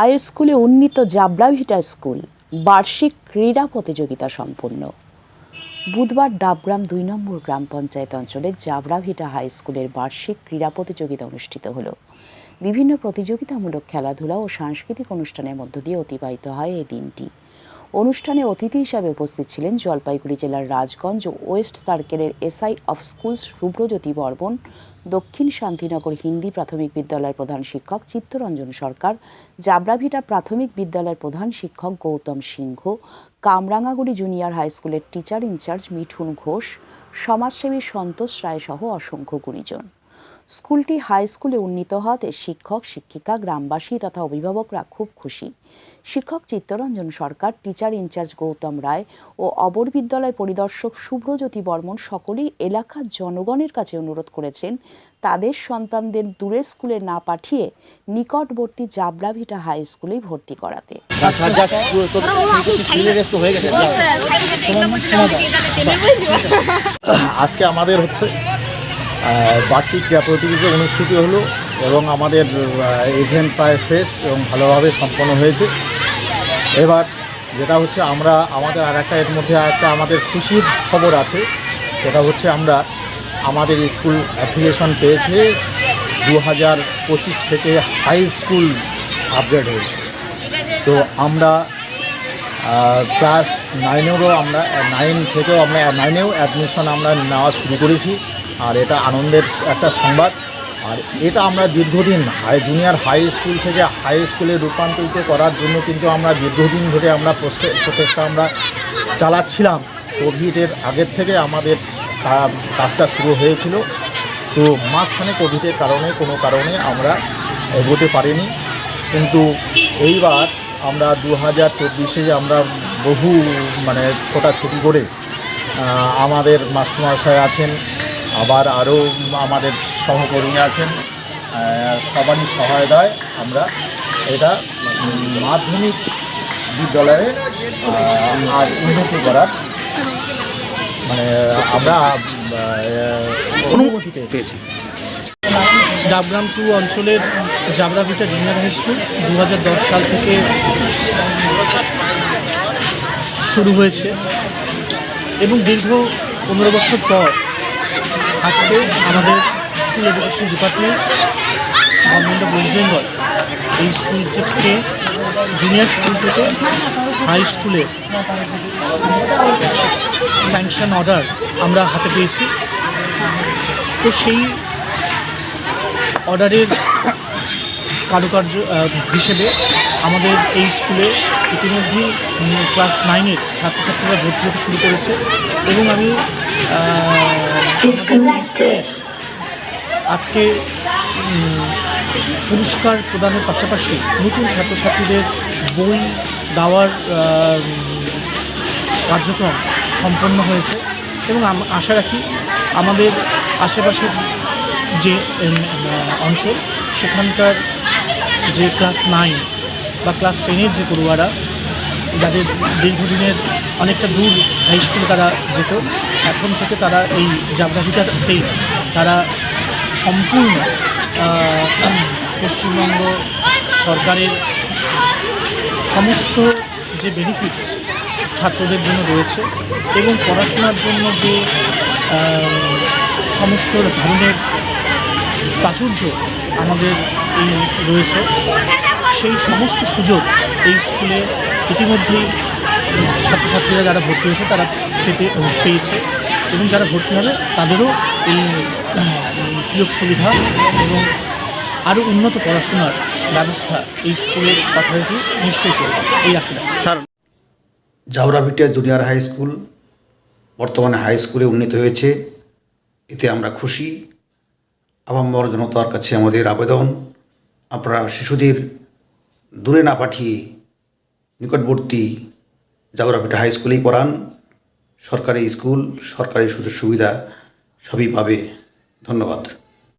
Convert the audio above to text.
High স্কুলে উন্নীত জাবলাভিটা school, বার্ষিক ক্রীড়া প্রতিযোগিতা সম্পন্ন। বুধবার ডাবগ্রাম দুই নম্বর গ্রাম পঞ্চায়েত অঞ্চলে জাবরাভিটা হাই স্কুলের বার্ষিক ক্রীড়া প্রতিযোগিতা অনুষ্ঠিত হল। বিভিন্ন প্রতিযোগিতামূলক খেলাধুলা ও সাংস্কৃতিক অনুষ্ঠানের মধ্য দিয়ে অতিবাহিত হয় এই দিনটি। অনুষ্ঠানে অতিথি হিসাবে উপস্থিত ছিলেন জলপাইগুড়ি জেলার রাজগঞ্জ ওয়েস্ট সার্কেলের SI of schools Shubhrajyoti Barman, দক্ষিণ শান্তিনগর হিন্দি প্রাথমিক বিদ্যালয়ের প্রধান শিক্ষক চিত্তরঞ্জন সরকার জাবরাভিটা প্রাথমিক বিদ্যালয়ের প্রধান শিক্ষক গৌতম সিংহ কামরাঙ্গাগুড়ি জুনিয়র হাই স্কুলের teacher in charge Mithun Ghosh, সমাজসেবী সন্তোষ রায় সহ অসংখ্য গুণীজন। স্কুলটি হাই স্কুলে উন্নীত হওয়াতে শিক্ষক, শিক্ষিকা, গ্রামবাসী তথা অভিভাবকরা খুব খুশি। শিক্ষক Chittaranjan Sarkar, teacher in charge Gautam Roy ও অবর বিদ্যালয় পরিদর্শক শুভ্রজ্যোতি বর্মন সকলেই এলাকার জনগণের কাছে অনুরোধ করেছেন, তাদের সন্তানদের দূরের স্কুলে না পাঠিয়ে নিকটবর্তী জাবলাভিটা হাই স্কুলেই ভর্তি করাতে। আজকে আমাদের হচ্ছে বার্ষিক ক্রীড়া প্রতিযোগিতা অনুষ্ঠিত হলো এবং আমাদের ইভেন্ট প্রায় শেষ এবং ভালোভাবে সম্পন্ন হয়েছে। এবার যেটা হচ্ছে আমরা, আমাদের আর একটা এর মধ্যে একটা আমাদের খুশির খবর আছে। সেটা হচ্ছে আমরা আমাদের স্কুল অ্যাফিলিয়েশন পেয়েছে দু হাজার পঁচিশ থেকে হাই স্কুল আপগ্রেড হয়েছে। তো আমরা ক্লাস নাইনেরও আমরা নাইন থেকেও আমরা নাইনেও অ্যাডমিশন আমরা নেওয়া শুরু করেছি। আর এটা আনন্দের একটা সংবাদ। আর এটা আমরা দীর্ঘদিন হাই জুনিয়র হাই স্কুল থেকে হাই স্কুলে রূপান্তরিত করার জন্য কিন্তু আমরা দীর্ঘদিন ধরে আমরা প্রচে- প্রচেষ্টা আমরা চালাচ্ছিলাম। কোভিডের আগের থেকে আমাদের কাজটা শুরু হয়েছিল। তো মাঝখানে কোভিডের কারণে, কোনো কারণে আমরা এগোতে পারিনি। কিন্তু এইবার আমরা দু হাজার চব্বিশে আমরা বহু মানে ছোটাছুটি করে আমাদের মাস্টারমশাই আছেন আবার আরও আমাদের সহকর্মী আছেন সবারই সহায়তায় আমরা এটা মাধ্যমিক বিদ্যালয়ে আর উন্নতি করার মানে আমরা অনুমতি পেয়েছি। ডাবগ্রাম টু অঞ্চলের জাবরাভিটা জুনিয়র হাই স্কুল দু হাজার দশ সাল থেকে শুরু হয়েছে এবং দীর্ঘ পনেরো বছর পর আজকে আমাদের school education department West Bengal এই স্কুল থেকে জুনিয়র স্কুল থেকে হাই স্কুলে স্যাংশন অর্ডার আমরা হাতে পেয়েছি। তো সেই অর্ডারের কারুকার্য হিসেবে আমাদের এই স্কুলে ইতিমধ্যেই ক্লাস নাইনের ছাত্রছাত্রীরা ভর্তি হতে শুরু করেছে এবং আমি আজকে পুরস্কার প্রদানের পাশাপাশি নতুন ছাত্রছাত্রীদের বই দেওয়ার কার্যক্রম সম্পন্ন হয়েছে এবং আশা রাখি আমাদের আশেপাশের যে অঞ্চল সেখানকার যে ক্লাস নাইন বা ক্লাস টেনের যে পড়ুয়ারা, যাদের দীর্ঘদিনের অনেকটা দূর হাই স্কুল তারা যেত, এখন থেকে তারা এই জাবরাভিটাতেই তারা সম্পূর্ণ পশ্চিমবঙ্গ সরকারের সমস্ত যে বেনিফিটস ছাত্রদের জন্য রয়েছে এবং পড়াশোনার জন্য যে সমস্ত ধরনের প্রাচুর্য আমাদের এই রয়েছে। সেই সমস্ত সুযোগ এই স্কুলে ইতিমধ্যেই ছাত্রছাত্রীরা যারা ভর্তি হয়েছে তারা পেতে পেয়েছে এবং যারা ভর্তি হবে তাদেরও এই সুযোগ সুবিধা এবং আরও উন্নত পড়াশোনার ব্যবস্থা এই স্কুলের অথরিটি নিশ্চয়ই করবে। এই আশা sir. Jauravitia junior high school বর্তমানে হাই স্কুলে উন্নীত হয়েছে। এতে আমরা খুশি। আবাম্বর জনতার কাছে আমাদের আবেদন। আপনারা শিশুদের দূরে না পাঠিয়ে নিকটবর্তী জাবরাপিটা হাই স্কুলেই পড়ান। সরকারি স্কুল, সরকারি সুযোগ সুবিধা সবই পাবে। ধন্যবাদ।